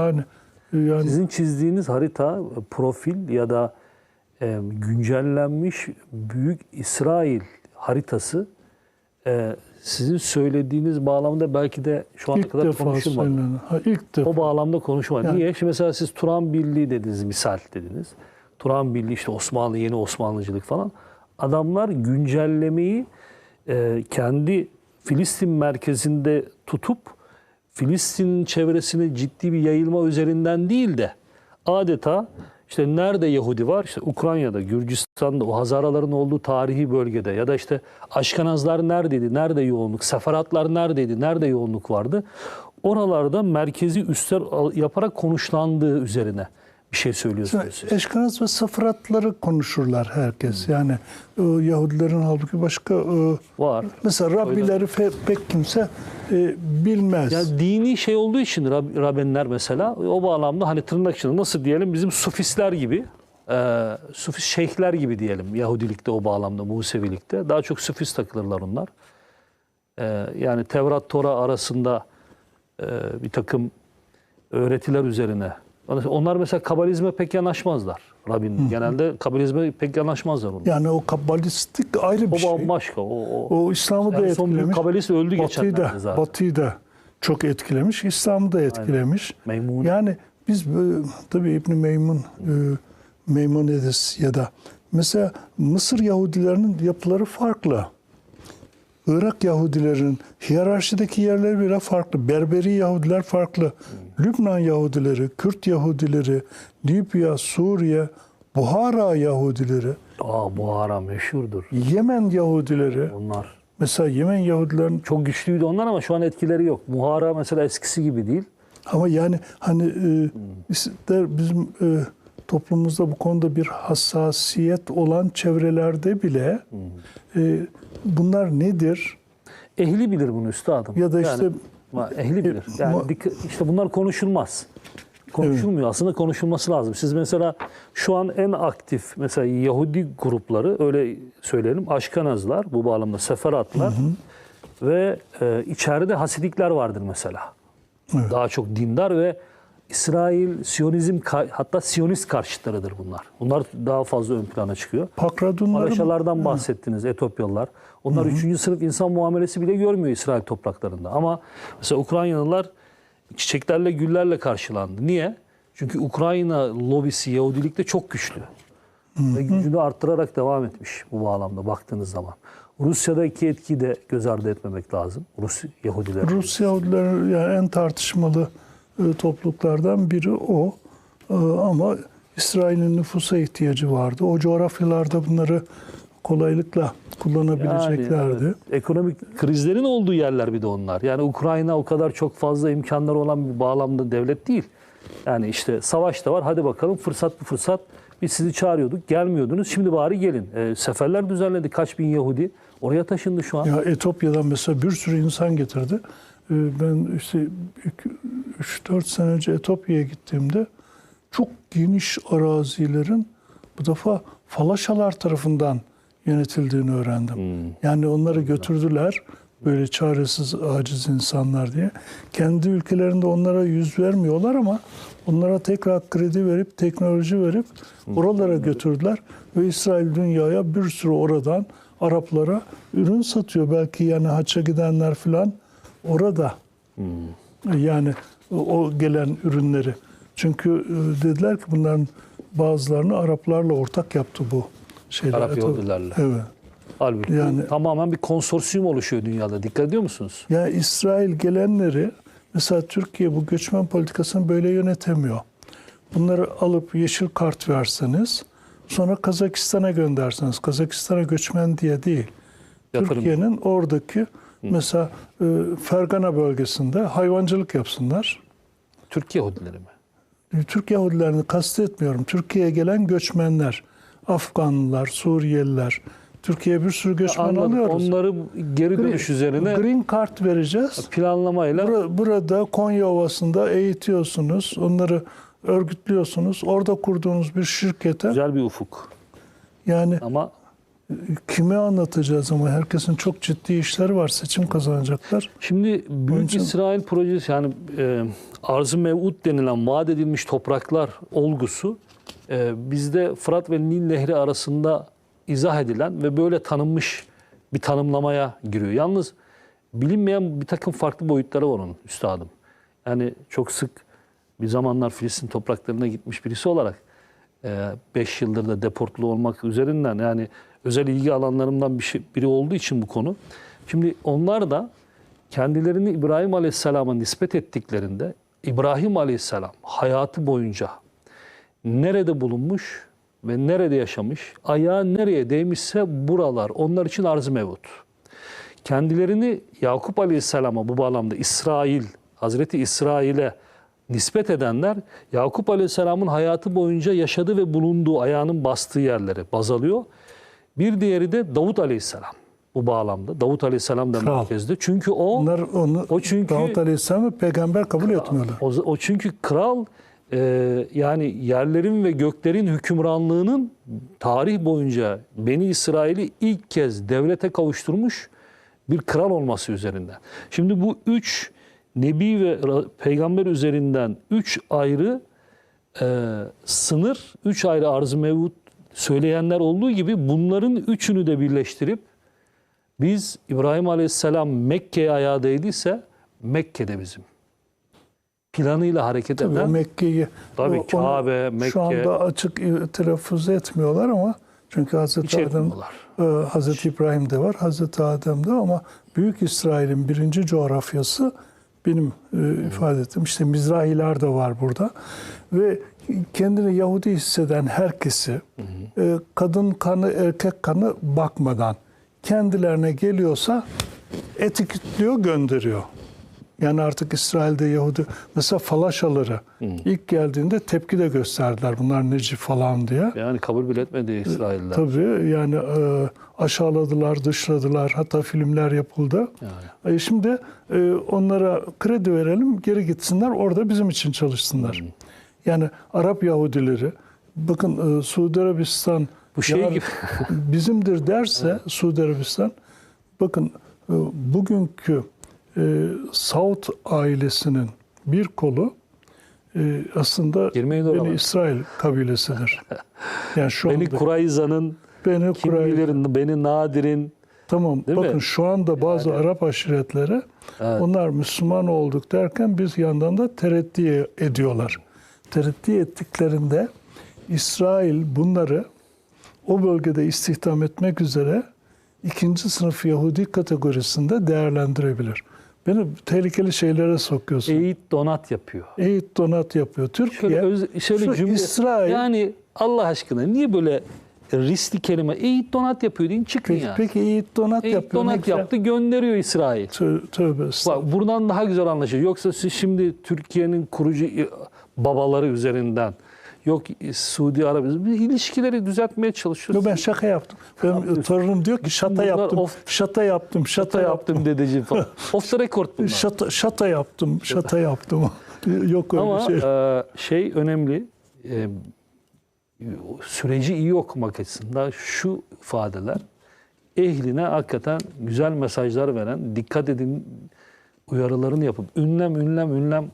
Yani yani Sizin çizdiğiniz harita, profil ya da e, güncellenmiş Büyük İsrail haritası e, sizin söylediğiniz bağlamda belki de şu ana ilk kadar defa konuşulmadı. söylenen. Ha, ilk defa. O bağlamda konuşmadı. Yani- Niye? Şimdi mesela siz Turan Birliği dediniz, misal dediniz. Turan Birliği işte Osmanlı, yeni Osmanlıcılık falan. Adamlar güncellemeyi e, kendi Filistin merkezinde tutup Filistin'in çevresine ciddi bir yayılma üzerinden değil de adeta işte nerede Yahudi var? İşte Ukrayna'da, Gürcistan'da, o Hazaraların olduğu tarihi bölgede ya da işte Aşkanazlar neredeydi? Nerede yoğunluk? Seferatlar neredeydi? Nerede yoğunluk vardı? Oralarda merkezi üstler yaparak konuşlandığı üzerine bir şey söylüyorsunuz siz. Eşkenaz ve Sıfıratları konuşurlar herkes. Yani e, Yahudilerin halbuki başka e, Var. mesela Rabbileri fe- pek kimse e, bilmez. Ya dini şey olduğu için Rab- Rabinler mesela o bağlamda hani tırnak içinde nasıl diyelim bizim sufistler gibi e, sufist şeyhler gibi diyelim Yahudilikte o bağlamda Musevilikte daha çok sufist takılırlar onlar. E, yani Tevrat Tora arasında e, bir takım öğretiler üzerine. Onlar mesela kabalizme pek yanaşmazlar. Rabin genelde kabalizme pek yanaşmazlar onlar. yani o kabbalistik ayrı bir o şey. O, o, O İslam'ı da en son etkilemiş. kabalist öldü geçenlerde da, zaten. Batı'yı da çok etkilemiş. İslam'ı da etkilemiş. Meymune. Yani biz böyle- tabii İbn Meymun, e, Meymonides ya da mesela Mısır Yahudilerinin yapıları farklı. Irak Yahudilerin hiyerarşideki yerleri bile farklı. Berberi Yahudiler farklı. Lübnan Yahudileri, Kürt Yahudileri, Libya, Suriye, Buhara Yahudileri, Aa Buhara meşhurdur. Yemen Yahudileri. Onlar. Mesela Yemen Yahudilerin Çok güçlüydü onlar ama şu an etkileri yok. Muhara mesela eskisi gibi değil. Ama yani hani e, ister bizim e, toplumumuzda bu konuda bir hassasiyet olan çevrelerde bile e, bunlar nedir? Ehli bilir bunu üstadım. Ya da işte- Yani, ehli bilir. Yani işte bunlar konuşulmaz. Konuşulmuyor. Aslında konuşulması lazım. Siz mesela şu an en aktif mesela Yahudi grupları öyle söyleyelim Aşkanazlar bu bağlamda Seferatlar ve e, içeride Hasidikler vardır mesela. Evet. Daha çok dindar ve İsrail, Siyonizm hatta Siyonist karşıtlarıdır bunlar. Bunlar daha fazla ön plana çıkıyor. Pakradunların Maraşalardan bahsettiniz, Etopyalılar. Onlar üçüncü sınıf insan muamelesi bile görmüyor İsrail topraklarında. Ama mesela Ukraynalılar çiçeklerle, güllerle karşılandı. Niye? Çünkü Ukrayna lobisi Yahudilikte çok güçlü. Ve gücünü arttırarak devam etmiş bu bağlamda baktığınız zaman. Rusya'daki etkiyi de göz ardı etmemek lazım. Rus Yahudiler. Rus Yahudileri yani en tartışmalı topluluklardan biri o. E, ama İsrail'in nüfusa ihtiyacı vardı. O coğrafyalarda bunları kolaylıkla kullanabileceklerdi. Yani, evet, ekonomik krizlerin olduğu yerler bir de onlar. Yani Ukrayna o kadar çok fazla imkanları olan bir bağlamda devlet değil. Yani işte savaş da var. Hadi bakalım fırsat bu fırsat. Biz sizi çağırıyorduk. Gelmiyordunuz. Şimdi bari gelin. E, seferler düzenledi. Kaç bin Yahudi. Oraya taşındı şu an. Ya Etopya'dan mesela bir sürü insan getirdi. Ee, Ben işte 3-4 sene önce Etopya'ya gittiğimde çok geniş arazilerin bu defa Falaşalar tarafından yönetildiğini öğrendim. Yani onları götürdüler böyle çaresiz, aciz insanlar diye. Kendi ülkelerinde onlara yüz vermiyorlar ama onlara tekrar kredi verip, teknoloji verip oralara götürdüler. Ve İsrail dünyaya bir sürü oradan Araplara ürün satıyor. Belki yani haça gidenler falan orada. Yani o- gelen ürünleri. Çünkü e, dediler ki bunların bazılarını Araplarla ortak yaptı bu şeyler. Arap Yahudilerle. Evet. Halbuki Yani- tamamen bir konsorsiyum oluşuyor dünyada. Dikkat ediyor musunuz? Yani İsrail gelenleri mesela Türkiye bu göçmen politikasını böyle yönetemiyor. Bunları alıp yeşil kart verseniz sonra Kazakistan'a gönderseniz Kazakistan'a göçmen diye değil. Türkiye'nin oradaki mesela e, Fergana bölgesinde hayvancılık yapsınlar. Türk Yahudileri mi? Türk Yahudilerini kastetmiyorum. Türkiye'ye gelen göçmenler, Afganlılar, Suriyeliler. Türkiye'ye bir sürü göçmen Anladım. alıyoruz. Onları geri dönüş üzerine Green Card vereceğiz. planlamayla Bura- Burada Konya Ovası'nda eğitiyorsunuz, onları örgütlüyorsunuz. Orada kurduğunuz bir şirkete güzel bir ufuk. yani Ama kime anlatacağız ama herkesin çok ciddi işleri var. Seçim kazanacaklar. Şimdi Büyük için- İsrail projesi yani e, arz-ı mev'ud denilen vaat edilmiş topraklar olgusu e, bizde Fırat ve Nil Nehri arasında izah edilen ve böyle tanınmış bir tanımlamaya giriyor. Yalnız bilinmeyen bir takım farklı boyutları var onun üstadım. Yani çok sık bir zamanlar Filistin topraklarına gitmiş birisi olarak 5 yıldır da deportlu olmak üzerinden yani özel ilgi alanlarımdan bir şey, biri olduğu için bu konu. Şimdi onlar da kendilerini İbrahim Aleyhisselam'a nispet ettiklerinde İbrahim Aleyhisselam hayatı boyunca nerede bulunmuş ve nerede yaşamış, ayağı nereye değmişse buralar onlar için arz-ı mevut. Kendilerini Yakup Aleyhisselam'a bu bağlamda İsrail, Hazreti İsrail'e nispet edenler Yakup Aleyhisselam'ın hayatı boyunca yaşadığı ve bulunduğu ayağının bastığı yerleri baz alıyor. Bir diğeri de Davut Aleyhisselam bu bağlamda. Davut Aleyhisselam da Kral. merkezde. Çünkü o Onlar onu O çünkü- Davut Aleyhisselam'ı peygamber kabul etmiyorlar. o, o çünkü kral e, yani yerlerin ve göklerin hükümranlığının tarih boyunca Beni İsrail'i ilk kez devlete kavuşturmuş bir kral olması üzerinden. Şimdi bu üç nebi ve peygamber üzerinden üç ayrı e, sınır, üç ayrı arz-ı mevut söyleyenler olduğu gibi bunların üçünü de birleştirip biz İbrahim Aleyhisselam Mekke'ye ayağı değdiyse Mekke'de bizim planıyla hareket Tabii eden Mekke'yi Tabii, Kabe, Mekke- şu anda açık telaffuz etmiyorlar ama çünkü hiç Hazreti Adem etmiyorlar. e, Hazreti İbrahim de var, Hazreti Adem de ama Büyük İsrail'in birinci coğrafyası benim e, ifade ettiğim işte Mizrahiler de var burada ve kendini Yahudi hisseden herkesi e, kadın kanı erkek kanı bakmadan kendilerine geliyorsa etiketliyor gönderiyor. Yani artık İsrail'de Yahudi mesela falaşaları ilk geldiğinde tepki de gösterdiler bunlar neci falan diye. Yani kabul bile etmedi İsrailler. Tabii yani e, aşağıladılar, dışladılar. Hatta filmler yapıldı. Yani. E, şimdi onlara kredi verelim, geri gitsinler, orada bizim için çalışsınlar. Yani Arap Yahudileri, bakın e, Suudi Arabistan Bu şey yar- gibi. bizimdir derse Suudi Arabistan, bakın e, bugünkü e, Saud ailesinin bir kolu e, aslında Beni. İsrail kabilesidir. Yani şu Beni anda Kurayza'nın, Beni kim bilir Beni Nadir'in Tamam. Değil bakın mi? şu anda bazı Arap aşiretleri Evet. onlar Müslüman olduk derken biz yandan da tereddi ediyorlar. Tereddi ettiklerinde İsrail bunları o bölgede istihdam etmek üzere ikinci sınıf Yahudi kategorisinde değerlendirebilir. Beni tehlikeli şeylere sokuyorsun. eğit donat yapıyor. Eğit donat yapıyor. Türkiye Şöyle, öz, şöyle cümle. İsrail Yani Allah aşkına niye böyle riskli kelime eğit donat yapıyor deyin çıkın peki, ya. peki eğit donat Eğit yapıyor. donat yaptı gönderiyor İsrail. Tö- Tövbe. Bak buradan daha güzel anlaşılıyor. Yoksa siz şimdi Türkiye'nin kurucu babaları üzerinden yok Suudi Arabistan ilişkileri düzeltmeye çalışıyoruz. Yo, ben şaka yaptım. Benim torunum diyor ki şata Bunlar yaptım. of- şata yaptım. Şata, Şata yaptım dedeciğim falan. Off the record bunlar. Şata, şata yaptım. Şata yaptım. Yok öyle Ama şey. e, şey önemli. e, süreci iyi okumak açısından şu ifadeler ehline hakikaten güzel mesajlar veren, dikkat edin uyarılarını yapıp ünlem ünlem ünlem